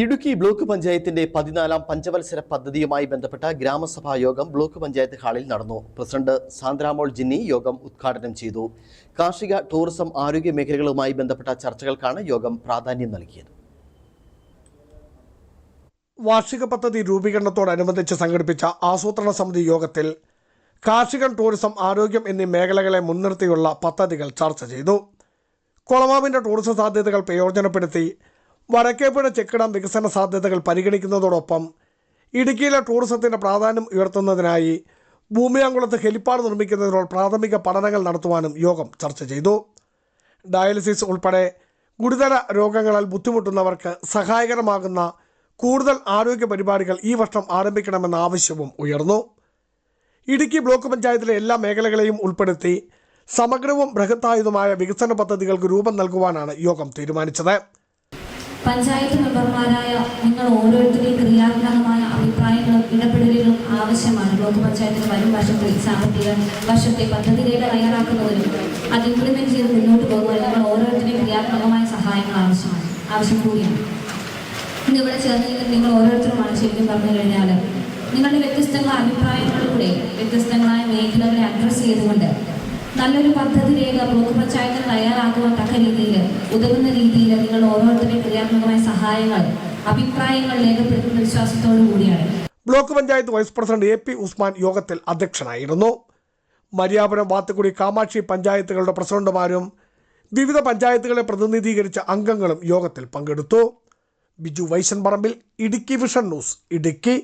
Idukki block പഞ്ചായത്തിന്റെ പതിനാലാം പഞ്ചവത്സര പദ്ധതിയുമായി ബന്ധപ്പെട്ട ഗ്രാമസഭാ യോഗം ബ്ലോക്ക് പഞ്ചായത്ത് ഹാളിൽ നടന്നു. പ്രസിഡന്റ് സാന്ദ്രാമോൾ ജിന്നി യോഗം ഉദ്ഘാടനം ചെയ്തു. കാർഷിക ടൂറിസം ആരോഗ്യ മേഖലകളുമായി ബന്ധപ്പെട്ട ചർച്ചകൾക്കാണ് യോഗം പ്രാധാന്യം നൽകിയത്. വാർഷിക പദ്ധതി രൂപീകരണത്തോടനുബന്ധിച്ച് സംഘടിപ്പിച്ച ആസൂത്രണ സമിതി യോഗത്തിൽ കാർഷിക ടൂറിസം ആരോഗ്യം എന്നീ മേഖലകളെ മുൻനിർത്തിയുള്ള പദ്ധതികൾ ചർച്ച ചെയ്തു. കൊളമാവിന്റെ ടൂറിസം സാധ്യതകൾ പ്രയോജനപ്പെടുത്തി വടക്കേപ്പുഴ ചെക്കിടം വികസന സാധ്യതകൾ പരിഗണിക്കുന്നതോടൊപ്പം ഇടുക്കിയിലെ ടൂറിസത്തിന്റെ പ്രാധാന്യം ഉയർത്തുന്നതിനായി ഭൂമിയാങ്കുളത്ത് ഹെലിപ്പാഡ് നിർമ്മിക്കുന്നതിനുള്ള പ്രാഥമിക പഠനങ്ങൾ നടത്തുവാനും യോഗം ചർച്ച ചെയ്തു. ഡയാലിസിസ് ഉൾപ്പെടെ ഗുരുതര രോഗങ്ങളാൽ ബുദ്ധിമുട്ടുന്നവർക്ക് സഹായകരമാകുന്ന കൂടുതൽ ആരോഗ്യ പരിപാടികൾ ഈ വർഷം ആരംഭിക്കണമെന്ന ആവശ്യവും ഉയർന്നു. ഇടുക്കി ബ്ലോക്ക് പഞ്ചായത്തിലെ എല്ലാ മേഖലകളെയും ഉൾപ്പെടുത്തി സമഗ്രവും ബൃഹത്തായതുമായ വികസന പദ്ധതികൾക്ക് രൂപം നൽകുവാനാണ് യോഗം തീരുമാനിച്ചത്. പഞ്ചായത്ത് മെമ്പർമാരായ നിങ്ങൾ ഓരോരുത്തരുടെയും ക്രിയാത്മകമായ അഭിപ്രായങ്ങളും ഇടപെടലുകളും ആവശ്യമാണ്. ബ്ലോക്ക് പഞ്ചായത്തിന് വരും വർഷത്തെ സാമ്പത്തിക വർഷത്തെ പദ്ധതി രേഖ തയ്യാറാക്കുന്നതിനും അത് ഇംപ്ലിമെന്റ് ചെയ്ത് മുന്നോട്ട് പോകുന്നതിനും നിങ്ങൾ ഓരോരുത്തരുടെയും ക്രിയാത്മകമായ സഹായങ്ങൾ ആവശ്യമാണ്. ആവശ്യം കൂടിയാണ്. ഇന്ന് ഇവിടെ ചേർന്നിരിക്കുന്ന നിങ്ങൾ ഓരോരുത്തരുമാണ് ശരിക്കും പറഞ്ഞു കഴിഞ്ഞാൽ നിങ്ങളുടെ വ്യത്യസ്തങ്ങളായ അഭിപ്രായങ്ങളിലൂടെ വ്യത്യസ്തങ്ങളായ മേഖലകളെ അഡ്രസ്സ് ചെയ്തുകൊണ്ട് നല്ലൊരു പദ്ധതി രേഖ ബ്ലോക്ക് പഞ്ചായത്തിന് തയ്യാറാക്കുവാൻ തക്ക രീതിയിൽ ഉതകുന്ന രീതിയിൽ നിങ്ങൾ സഹായങ്ങൾ അഭിപ്രായങ്ങൾ രേഖപ്പെടുത്തുന്ന വിശ്വാസത്തോടു കൂടിയാണ്. Block panchayat vice president A P Usman യോഗത്തിൽ അധ്യക്ഷനായിരുന്നു. മര്യാപുരം വാത്തുകുടി കാമാക്ഷി പഞ്ചായത്തുകളുടെ പ്രസിഡന്റുമാരും വിവിധ പഞ്ചായത്തുകളെ പ്രതിനിധീകരിച്ച അംഗങ്ങളും യോഗത്തിൽ പങ്കെടുത്തു. Biju Vaishan Parambil Idukki vision news Idukki.